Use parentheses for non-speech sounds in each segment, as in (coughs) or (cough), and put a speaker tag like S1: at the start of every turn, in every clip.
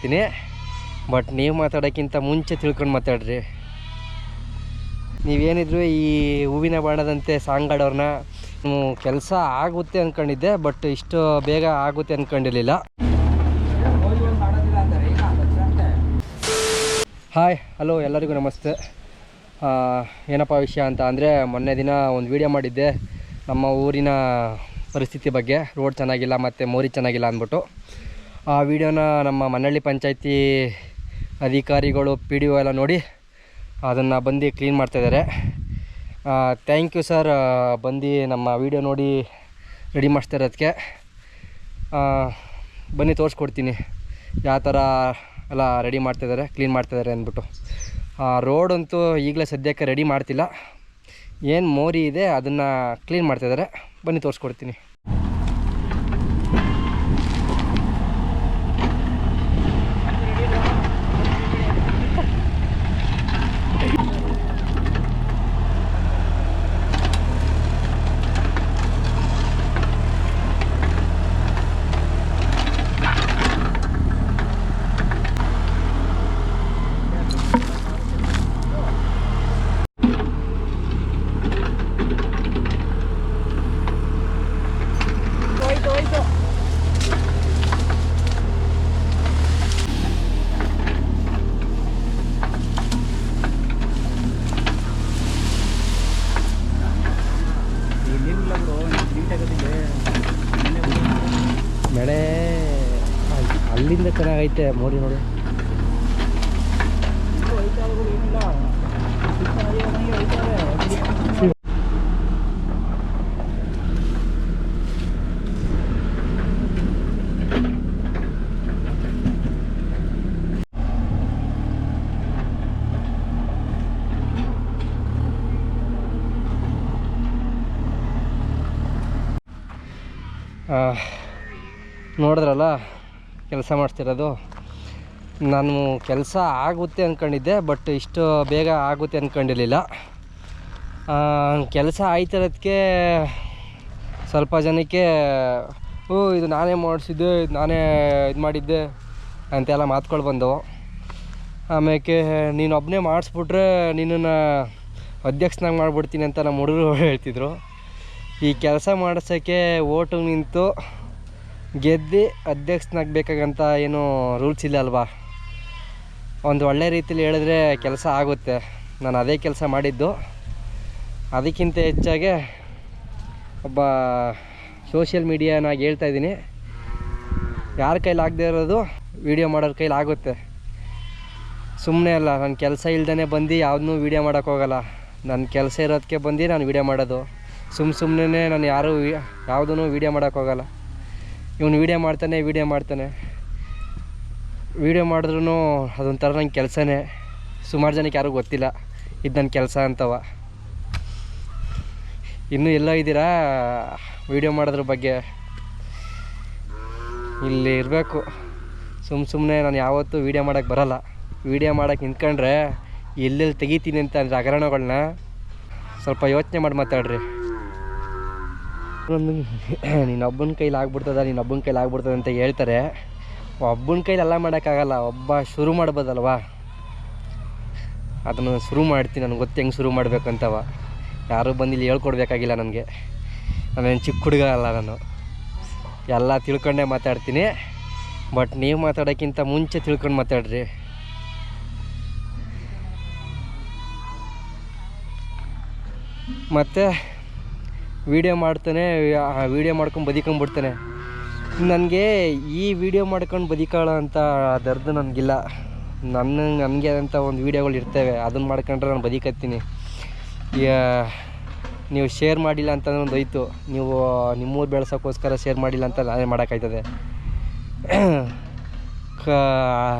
S1: ಮಾತಾಡ್ತೀನಿ. ಬಟ್ ನೀವು ಮಾತಾಡೋಕ್ಕಿಂತ ಮುಂಚೆ ತಿಳ್ಕೊಂಡು ಮಾತಾಡ್ರಿ. ನೀವೇನಿದ್ರು ಈ ಹೂವಿನ ಬಾಣದಂತೆ ಸಾಂಗ್ ಆಡೋರ್ನ ಕೆಲಸ ಆಗುತ್ತೆ ಅಂದ್ಕೊಂಡಿದ್ದೆ ಬಟ್ ಇಷ್ಟು ಬೇಗ ಆಗುತ್ತೆ ಅಂದ್ಕೊಂಡಿರಲಿಲ್ಲ ಹಾಯ್ ಹಲೋ ಎಲ್ಲರಿಗೂ ನಮಸ್ತೆ. ಏನಪ್ಪ ವಿಷಯ ಅಂತ ಅಂದರೆ ಮೊನ್ನೆ ದಿನ ಒಂದು ವೀಡಿಯೋ ಮಾಡಿದ್ದೆ, ನಮ್ಮ ಊರಿನ ಪರಿಸ್ಥಿತಿ ಬಗ್ಗೆ. ರೋಡ್ ಚೆನ್ನಾಗಿಲ್ಲ, ಮತ್ತು ಮೋರಿ ಚೆನ್ನಾಗಿಲ್ಲ ಅಂದ್ಬಿಟ್ಟು. ಆ ವಿಡಿಯೋನ ನಮ್ಮ ಮನಹಳ್ಳಿ ಪಂಚಾಯತಿ ಅಧಿಕಾರಿಗಳು ಪಿ ಡಿ ಒ ಎಲ್ಲ ನೋಡಿ ಅದನ್ನು ಬಂದು ಕ್ಲೀನ್ ಮಾಡ್ತಾಯಿದ್ದಾರೆ ಥ್ಯಾಂಕ್ ಯು ಸರ್ ಬಂದು ನಮ್ಮ ವಿಡಿಯೋ ನೋಡಿ ರೆಡಿ ಮಾಡಿಸ್ತಾ ಇರೋದಕ್ಕೆ. ಬನ್ನಿ ತೋರಿಸ್ಕೊಡ್ತೀನಿ. ಯಾವ ಥರ ಎಲ್ಲ ರೆಡಿ ಮಾಡ್ತಿದ್ದಾರೆ ಕ್ಲೀನ್ ಮಾಡ್ತಾಯಿದ್ದಾರೆ ಅಂದ್ಬಿಟ್ಟು. ರೋಡ್ ಅಂತೂ ಈಗಲೇ ಸದ್ಯಕ್ಕೆ ರೆಡಿ ಮಾಡ್ತಿಲ್ಲ. ಏನು ಮೋರಿ ಇದೆ, ಅದನ್ನು ಕ್ಲೀನ್ ಮಾಡ್ತಿದ್ದಾರೆ ಬನ್ನಿ ತೋರಿಸ್ಕೊಡ್ತೀನಿ. ಚೆನ್ನಾಗೈತೆ ಮೋಡಿ ನೋಡಿ. ನೋಡಿದ್ರಲ್ಲ ಕೆಲಸ ಮಾಡ್ತಿರೋದು. ನಾನು ಕೆಲಸ ಆಗುತ್ತೆ ಅಂದ್ಕೊಂಡಿದ್ದೆ ಬಟ್ ಇಷ್ಟು ಬೇಗ ಆಗುತ್ತೆ ಅಂದ್ಕೊಂಡಿರಲಿಲ್ಲ ಕೆಲಸ ಆಯ್ತಿರೋದಕ್ಕೆ ಸ್ವಲ್ಪ ಜನಕ್ಕೆ, ಓ, ಇದು ನಾನೇ ಮಾಡಿಸಿದ್ದೆ, ಇದು ನಾನೇ ಇದು ಮಾಡಿದ್ದೆ ಅಂತೆಲ್ಲ ಮಾತುಗಳು ಬಂದವು. ಆಮೇಲೆ ನೀನು ಒಬ್ಬನೇ ಮಾಡಿಸ್ಬಿಟ್ರೆ ನಿನ್ನನ್ನು ಅಧ್ಯಕ್ಷನಾಗಿ ಮಾಡಿಬಿಡ್ತೀನಿ ಅಂತ ನಮ್ಮ ಹುಡುಗರು ಹೇಳ್ತಿದ್ರು. ಈ ಕೆಲಸ ಮಾಡಿಸೋಕ್ಕೆ ಓಟು ನಿಂತು ಗೆದ್ದು ಅಧ್ಯಕ್ಷನಾಗಬೇಕಾಗಂತ ಏನು ರೂಲ್ಸ್ ಇಲ್ಲ ಅಲ್ವಾ? ಒಂದು ಒಳ್ಳೆ ರೀತಿಲಿ ಹೇಳಿದ್ರೆ ಕೆಲಸ ಆಗುತ್ತೆ. ನಾನು ಅದೇ ಕೆಲಸ ಮಾಡಿದ್ದು. ಅದಕ್ಕಿಂತ ಹೆಚ್ಚಾಗಿ ಒಬ್ಬ ಸೋಷಿಯಲ್ ಮೀಡಿಯಾನಾಗಿ ಹೇಳ್ತಾ ಇದ್ದೀನಿ. ಯಾರ ಕೈಲಿ ಆಗದೆ ಇರೋದು ವೀಡಿಯೋ ಮಾಡೋರ ಕೈಲಿ ಆಗುತ್ತೆ. ಸುಮ್ಮನೆ ಅಲ್ಲ ನನ್ನ ಕೆಲಸ ಇಲ್ದೇ ಬಂದು ಯಾವುದನ್ನೂ ವೀಡಿಯೋ ಮಾಡೋಕ್ಕೋಗಲ್ಲ ನನ್ನ ಕೆಲಸ ಇರೋದಕ್ಕೆ ಬಂದು ನಾನು ವೀಡಿಯೋ ಮಾಡೋದು. ಸುಮ್ಮ ಸುಮ್ಮನೆ ನಾನು ಯಾರೂ ಯಾವುದೂ ವೀಡಿಯೋ ಮಾಡೋಕ್ಕೆ ಹೋಗಲ್ಲ. ಇವನು ವೀಡಿಯೋ ಮಾಡ್ತಾನೆ ವೀಡಿಯೋ ಮಾಡ್ತಾನೆ. ವೀಡಿಯೋ ಮಾಡಿದ್ರೂ ಅದೊಂಥರ ನನ್ನ ಕೆಲಸನೇ. ಸುಮಾರು ಜನಕ್ಕೆ ಯಾರಿಗೂ ಗೊತ್ತಿಲ್ಲ, ಇದು ನನ್ನ ಕೆಲಸ ಅಂತವ. ಇನ್ನೂ ಎಲ್ಲ ಇದ್ದೀರಾ ವೀಡಿಯೋ ಮಾಡೋದ್ರ ಬಗ್ಗೆ? ಇಲ್ಲಿ ಇರಬೇಕು. ಸುಮ್ಮ ಸುಮ್ಮನೆ ನಾನು ಯಾವತ್ತೂ ವೀಡಿಯೋ ಮಾಡೋಕ್ಕೆ ಬರೋಲ್ಲ. ವೀಡಿಯೋ ಮಾಡೋಕ್ಕೆ ನಿಂತ್ಕೊಂಡ್ರೆ ಎಲ್ಲೆಲ್ಲಿ ತೆಗಿತೀನಿ ಅಂತ ಅಂದರೆ ಹಗರಣಗಳನ್ನ ಸ್ವಲ್ಪ ಯೋಚನೆ ಮಾಡಿ ಮಾತಾಡ್ರಿ. ಒಂದು (coughs) ನೀನು ಒಬ್ಬನ ಕೈಲಿ ಆಗ್ಬಿಡ್ತದ, ನೀನು ಒಬ್ಬನ ಕೈಲಿ ಆಗ್ಬಿಡ್ತದೆ ಅಂತ ಹೇಳ್ತಾರೆ. ಒಬ್ಬನ ಕೈಲಿ ಎಲ್ಲ ಮಾಡೋಕ್ಕಾಗಲ್ಲ, ಒಬ್ಬ ಶುರು ಮಾಡ್ಬೋದಲ್ವಾ? ಅದನ್ನು ಶುರು ಮಾಡ್ತೀನಿ, ನನಗೆ ಗೊತ್ತು ಹೆಂಗೆ ಶುರು ಮಾಡಬೇಕಂತವ. ಯಾರೂ ಬಂದು ಇಲ್ಲಿ ಹೇಳ್ಕೊಡ್ಬೇಕಾಗಿಲ್ಲ ನನಗೆ. ನಾನೇನು ಚಿಕ್ಕ ಹುಡುಗ ಅಲ್ಲ ನಾನು. ಎಲ್ಲ ತಿಳ್ಕೊಂಡೇ ಮಾತಾಡ್ತೀನಿ. ಬಟ್ ನೀವು ಮಾತಾಡೋಕ್ಕಿಂತ ಮುಂಚೆ ತಿಳ್ಕೊಂಡು ಮಾತಾಡ್ರಿ. ಮತ್ತು ವೀಡಿಯೋ ಮಾಡ್ತಾನೆ ವೀಡಿಯೋ ಮಾಡ್ಕೊಂಡು ಬದಿಕೊಂಬಿಡ್ತಾನೆ ನನಗೆ ಈ ವಿಡಿಯೋ ಮಾಡ್ಕೊಂಡು ಬದುಕೊಳ್ಳೋ ಅಂತ ದರ್ದು ನನಗಿಲ್ಲ. ನನ್ನ ನನಗೆ ಅಂತ ಒಂದು ವೀಡಿಯೋಗಳು ಇರ್ತವೆ ಅದನ್ನು ಮಾಡ್ಕೊಂಡ್ರೆ ನಾನು ಬದುಕತ್ತೀನಿ. ನೀವು ಶೇರ್ ಮಾಡಿಲ್ಲ ಅಂತ ಒಂದು ಹೋಯ್ತು. ನೀವು ನಿಮ್ಮೂರು ಬೆಳೆಸೋಕ್ಕೋಸ್ಕರ ಶೇರ್ ಮಾಡಿಲ್ಲ ಅಂತ ನಾನೇ ಮಾಡೋಕ್ಕಾಯ್ತದೆ. ಕ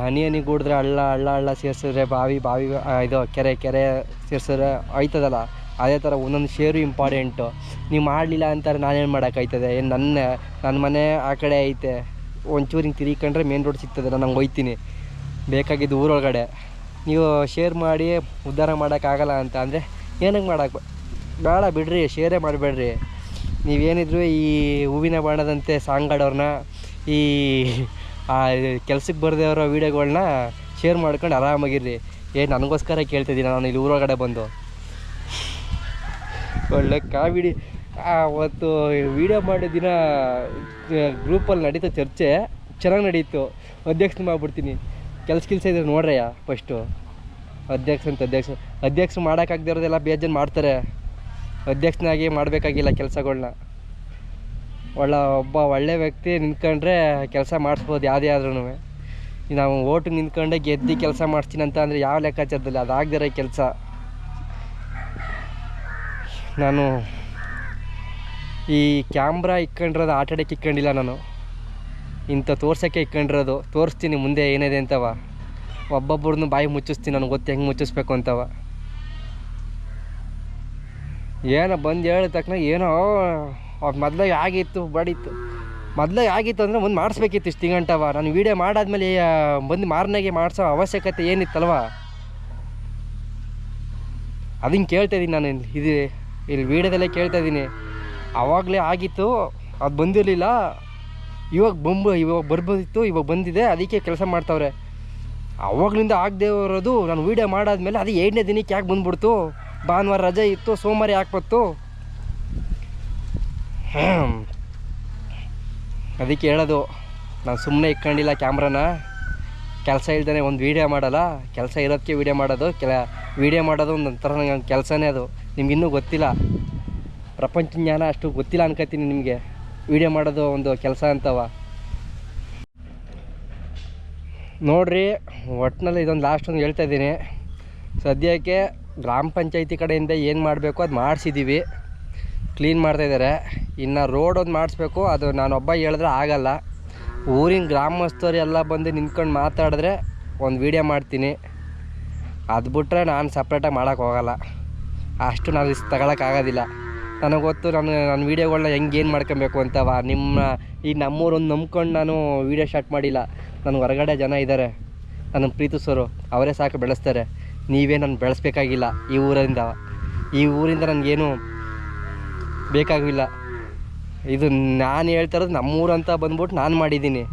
S1: ಹನಿ ಹನಿ ಕೂಡಿದ್ರೆ ಹಳ್ಳ ಹಳ್ಳ ಹಳ್ಳ ಸೇರ್ಸಿದ್ರೆ ಬಾವಿ ಬಾವಿ ಇದು ಕೆರೆ ಕೆರೆ ಸೇರ್ಸಿದ್ರೆ ಆಯ್ತದಲ್ಲ ಅದೇ ಥರ ಒಂದೊಂದು ಶೇರು ಇಂಪಾರ್ಟೆಂಟು ನೀವು ಮಾಡಲಿಲ್ಲ ಅಂತಾರೆ ನಾನೇನು ಮಾಡೋಕ್ಕಾಯ್ತದೆ? ಏನು ನನ್ನ ನನ್ನ ಮನೆ ಆ ಕಡೆ ಐತೆ. ಒಂಚೂರು ಹಿಂಗೆ ತಿರುಗಿಕೊಂಡ್ರೆ ಮೇನ್ ರೋಡ್ ಸಿಗ್ತದೆ, ನಾನು ಹಂಗೆ ಹೋಯ್ತೀನಿ. ಬೇಕಾಗಿದ್ದು ಊರೊಳಗಡೆ. ನೀವು ಶೇರ್ ಮಾಡಿ, ಉದ್ಧಾರ ಮಾಡೋಕ್ಕಾಗಲ್ಲ ಅಂತ ಅಂದರೆ ಏನಕ್ಕೆ ಮಾಡೋಕ್ಕೆ ಬೇಡ ಬಿಡ್ರಿ ಶೇರೇ ಮಾಡಬೇಡ್ರಿ. ನೀವೇನಿದ್ರು ಈ ಹೂವಿನ ಬಾಣದಂತೆ ಸಾಂಗ್ ಆಡೋರನ್ನ ಈ ಕೆಲ್ಸಕ್ಕೆ ಬರದೇ ಇರೋ ವೀಡಿಯೋಗಳನ್ನ ಶೇರ್ ಮಾಡ್ಕೊಂಡು ಆರಾಮಾಗಿರ್ರಿ. ಏ, ನನಗೋಸ್ಕರ ಕೇಳ್ತಿದ್ದೀನಿ ನಾನು ಇಲ್ಲಿ ಊರೊಳಗಡೆ ಬಂದು. ಒಳ್ಳೆ ಕಾಮಿಡಿ. ಅವತ್ತು ವೀಡಿಯೋ ಮಾಡೋ ದಿನ ಗ್ರೂಪಲ್ಲಿ ನಡೀತು ಚರ್ಚೆ, ಚೆನ್ನಾಗಿ ನಡೀತು. ಅಧ್ಯಕ್ಷ ಮಾಡ್ಬಿಡ್ತೀನಿ. ಕೆಲಸ ಕೆಲಸ ಇದ್ರೆ ನೋಡ್ರಯ್ಯ ಫಸ್ಟು ಅಧ್ಯಕ್ಷ ಅಂತ ಅಧ್ಯಕ್ಷ. ಅಧ್ಯಕ್ಷ ಮಾಡೋಕ್ಕಾಗದೇ ಇರೋದೆಲ್ಲ ಬೇಜಾನು ಮಾಡ್ತಾರೆ. ಅಧ್ಯಕ್ಷನಾಗಿ ಮಾಡಬೇಕಾಗಿಲ್ಲ ಕೆಲಸಗಳನ್ನ ಒಳ್ಳೆ, ಒಬ್ಬ ಒಳ್ಳೆ ವ್ಯಕ್ತಿ ನಿಂತ್ಕೊಂಡ್ರೆ ಕೆಲಸ ಮಾಡಿಸ್ಬೋದು ಯಾವುದೇ ಆದ್ರೂ ನಾವು ಓಟು ನಿಂತ್ಕೊಂಡೆ ಗೆದ್ದು ಕೆಲಸ ಮಾಡ್ತೀನಿ ಅಂತ ಅಂದರೆ ಯಾವ ಲೆಕ್ಕಾಚಾರದಲ್ಲಿ ಅದಾಗದಿರೋ ಕೆಲಸ. ನಾನು ಈ ಕ್ಯಾಮ್ರಾ ಇಕ್ಕೊಂಡಿರೋದು ಆಟಾಡಕ್ಕೆ ಇಕ್ಕೊಂಡಿಲ್ಲ ನಾನು. ಇಂಥ ತೋರ್ಸೋಕ್ಕೆ ಇಕ್ಕೊಂಡಿರೋದು. ತೋರಿಸ್ತೀನಿ, ಮುಂದೆ ಏನಿದೆ ಅಂತವ. ಒಬ್ಬೊಬ್ಬರನ್ನು ಬಾಯಿ ಮುಚ್ಚಿಸ್ತೀನಿ ನನಗೆ ಗೊತ್ತು ಹೆಂಗೆ ಮುಚ್ಚಿಸ್ಬೇಕು ಅಂತವ. ಏನೋ ಬಂದು ಹೇಳಿದ ತಕ್ಷಣ ಏನೋ ಮೊದ್ಲಾಗ ಆಗಿತ್ತು ಬಡಿತ್ತು ಮೊದಲೇ ಆಗಿತ್ತು ಅಂದರೆ ಒಂದು ಮಾಡಿಸ್ಬೇಕಿತ್ತು ಇಷ್ಟು ತಿಂಗಂಟವ ನಾನು ವೀಡಿಯೋ ಮಾಡಾದ್ಮೇಲೆ ಬಂದು ಮಾರನೆಗೆ ಮಾಡಿಸೋ ಅವಶ್ಯಕತೆ ಏನಿತ್ತಲ್ವ? ಅದನ್ನು ಕೇಳ್ತಾ ಇದ್ದೀನಿ ನಾನು ಇದು ಇಲ್ಲಿ ವೀಡಿಯೋದಲ್ಲೇ ಕೇಳ್ತಾ ಇದ್ದೀನಿ. ಆವಾಗಲೇ ಆಗಿತ್ತು, ಅದು ಬಂದಿರಲಿಲ್ಲ. ಇವಾಗ ಬಂಬ, ಇವಾಗ ಬರ್ಬೋದಿತ್ತು, ಇವಾಗ ಬಂದಿದೆ, ಅದಕ್ಕೆ ಕೆಲಸ ಮಾಡ್ತಾವ್ರೆ. ಆವಾಗಲಿಂದ ಆಗದೆ ಇರೋದು, ನಾನು ವೀಡಿಯೋ ಮಾಡಾದ್ಮೇಲೆ ಅದು ಎರಡನೇ ದಿನಕ್ಕೆ ಯಾಕೆ ಬಂದ್ಬಿಡ್ತು? ಭಾನುವಾರ ರಜೆ ಇತ್ತು, ಸೋಮವಾರ ಯಾಕೆ ಬತ್ತು ಅದಕ್ಕೆ ಹೇಳೋದು, ನಾನು ಸುಮ್ಮನೆ ಇಟ್ಕೊಂಡಿಲ್ಲ ಕ್ಯಾಮ್ರಾನ. ಕೆಲಸ ಇಲ್ದೇ ಒಂದು ವೀಡಿಯೋ ಮಾಡಲ್ಲ. ಕೆಲಸ ಇರೋದಕ್ಕೆ ವೀಡಿಯೋ ಮಾಡೋದು, ಕೆಲ, ವೀಡಿಯೋ ಮಾಡೋದು ಒಂದು ಥರ ನನಗೆ ಕೆಲಸನೇ ಅದು. ನಿಮ್ಗೆ ಇನ್ನೂ ಗೊತ್ತಿಲ್ಲ. ಪ್ರಪಂಚ ಜ್ಞಾನ ಅಷ್ಟು ಗೊತ್ತಿಲ್ಲ ಅನ್ಕೋತೀನಿ ನಿಮಗೆ. ವೀಡಿಯೋ ಮಾಡೋದು ಒಂದು ಕೆಲಸ ಅಂತವ. ನೋಡ್ರಿ ಒಟ್ಟಿನಲ್ಲಿ ಇದೊಂದು ಲಾಸ್ಟ್ ಒಂದು ಹೇಳ್ತಾ ಇದ್ದೀನಿ. ಸದ್ಯಕ್ಕೆ ಗ್ರಾಮ ಪಂಚಾಯತಿ ಕಡೆಯಿಂದ ಏನು ಮಾಡಬೇಕು ಅದು ಮಾಡಿಸಿದ್ದೀವಿ ಕ್ಲೀನ್ ಮಾಡ್ತಾಯಿದ್ದಾರೆ ಇನ್ನು ರೋಡ್ ಒಂದು ಮಾಡಿಸ್ಬೇಕು. ಅದು ನಾನೊಬ್ಬ ಹೇಳಿದ್ರೆ ಆಗಲ್ಲ. ಊರಿನ ಗ್ರಾಮಸ್ಥರು ಎಲ್ಲ ಬಂದು ನಿಂತ್ಕೊಂಡು ಮಾತಾಡಿದ್ರೆ ಒಂದು ವೀಡಿಯೋ ಮಾಡ್ತೀನಿ. ಅದು ಬಿಟ್ಟರೆ ನಾನು ಸಪ್ರೇಟಾಗಿ ಮಾಡೋಕ್ಕೆ ಹೋಗಲ್ಲ. ಅಷ್ಟು ನಾನು ರಿಸ್ಕ್ ತಗೊಳಕ್ಕಾಗೋದಿಲ್ಲ. ನನಗೆ ಗೊತ್ತು ನಾನು ನನ್ನ ವೀಡಿಯೋಗಳನ್ನ ಹೆಂಗೆ ಏನು ಮಾಡ್ಕೊಬೇಕು ಅಂತವ ನಿಮ್ಮ ಈ ನಮ್ಮೂರೊಂದು ನಂಬ್ಕೊಂಡು ನಾನು ವೀಡಿಯೋ ಸ್ಟಾರ್ಟ್ ಮಾಡಿಲ್ಲ. ನನ್ನ ಹೊರಗಡೆ ಜನ ಇದ್ದಾರೆ ನನ್ನ ಪ್ರೀತಿಸೋರು ಅವರೇ ಸಾಕು ಬೆಳೆಸ್ತಾರೆ. ನೀವೇ ನಾನು ಬೆಳೆಸ್ಬೇಕಾಗಿಲ್ಲ. ಈ ಊರಿಂದ ಈ ಊರಿಂದ ನನಗೇನು ಬೇಕಾಗಿಲ್ಲ ಇದು ನಾನು ಹೇಳ್ತಾ ಇರೋದು ನಮ್ಮೂರು ಅಂತ ಬಂದ್ಬಿಟ್ಟು ನಾನು ಮಾಡಿದ್ದೀನಿ.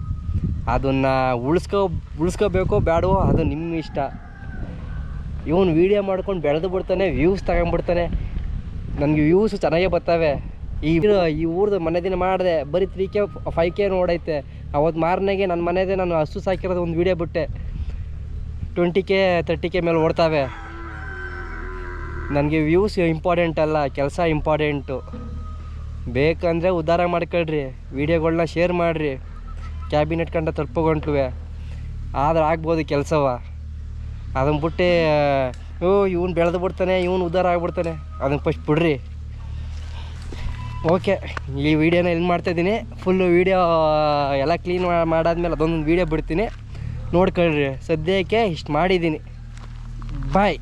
S1: ಅದನ್ನು ಉಳಿಸ್ಕೋ, ಉಳಿಸ್ಕೋಬೇಕೋ ಬೇಡವೋ ಅದು ನಿಮ್ಮ ಇಷ್ಟ. ಇವನು ವೀಡಿಯೋ ಮಾಡ್ಕೊಂಡು ಬೆಳೆದು ಬಿಡ್ತಾನೆ ವ್ಯೂಸ್ ತಗೊಂಡ್ಬಿಡ್ತಾನೆ ನನಗೆ ವ್ಯೂಸ್ ಚೆನ್ನಾಗೇ ಬರ್ತವೆ. ಈ ಈ ಊರ್ದು ಮನೆ ದಿನ ಮಾಡಿದೆ, ಬರೀ ತ್ರೀ ಕೆ ಫೈವ್ ಕೆ ನೋಡೈತೆ ಅವತ್ತು ಮಾರನೆಗೆ ನನ್ನ ಮನೆದೇ ನಾನು ಹಸು ಸಾಕಿರೋದು ಒಂದು ವೀಡಿಯೋ ಬಿಟ್ಟೆ. ಟ್ವೆಂಟಿ ಕೆ ತರ್ಟಿ ಕೆ ಮೇಲೆ ಓಡ್ತಾವೆ. ನನಗೆ ವ್ಯೂಸ್ ಇಂಪಾರ್ಟೆಂಟ್ ಅಲ್ಲ, ಕೆಲಸ ಇಂಪಾರ್ಟೆಂಟು ಬೇಕಂದರೆ ಉದ್ಧಾರ ಮಾಡ್ಕೊಳ್ರಿ ವೀಡಿಯೋಗಳನ್ನ ಶೇರ್ ಮಾಡಿರಿ. ಕ್ಯಾಬಿನೆಟ್ ಕಂಡ ತಲುಪಗೊಂಟ್ಲುವೆ. ಆದ್ರೆ ಆಗ್ಬೋದು ಕೆಲಸವ. ಅದನ್ನು ಬಿಟ್ಟು, ಓ, ಇವನು ಬೆಳೆದು ಬಿಡ್ತಾನೆ, ಇವನು ಉದ್ಧಾರ ಆಗಿಬಿಡ್ತಾನೆ. ಅದನ್ನು ಫಸ್ಟ್ ಬಿಡ್ರಿ. ಓಕೆ ಈ ವಿಡಿಯೋನ ಮಾಡ್ತಾ ಮಾಡ್ತಾಯಿದ್ದೀನಿ ಫುಲ್ಲು ವೀಡಿಯೋ, ಎಲ್ಲ ಕ್ಲೀನ್ ಮಾಡಾದ್ಮೇಲೆ ಅದೊಂದು ವೀಡಿಯೋ ಬಿಡ್ತೀನಿ. ನೋಡ್ಕೊಳ್ರಿ. ಸದ್ಯಕ್ಕೆ ಇಷ್ಟು ಮಾಡಿದ್ದೀನಿ. ಬಾಯ್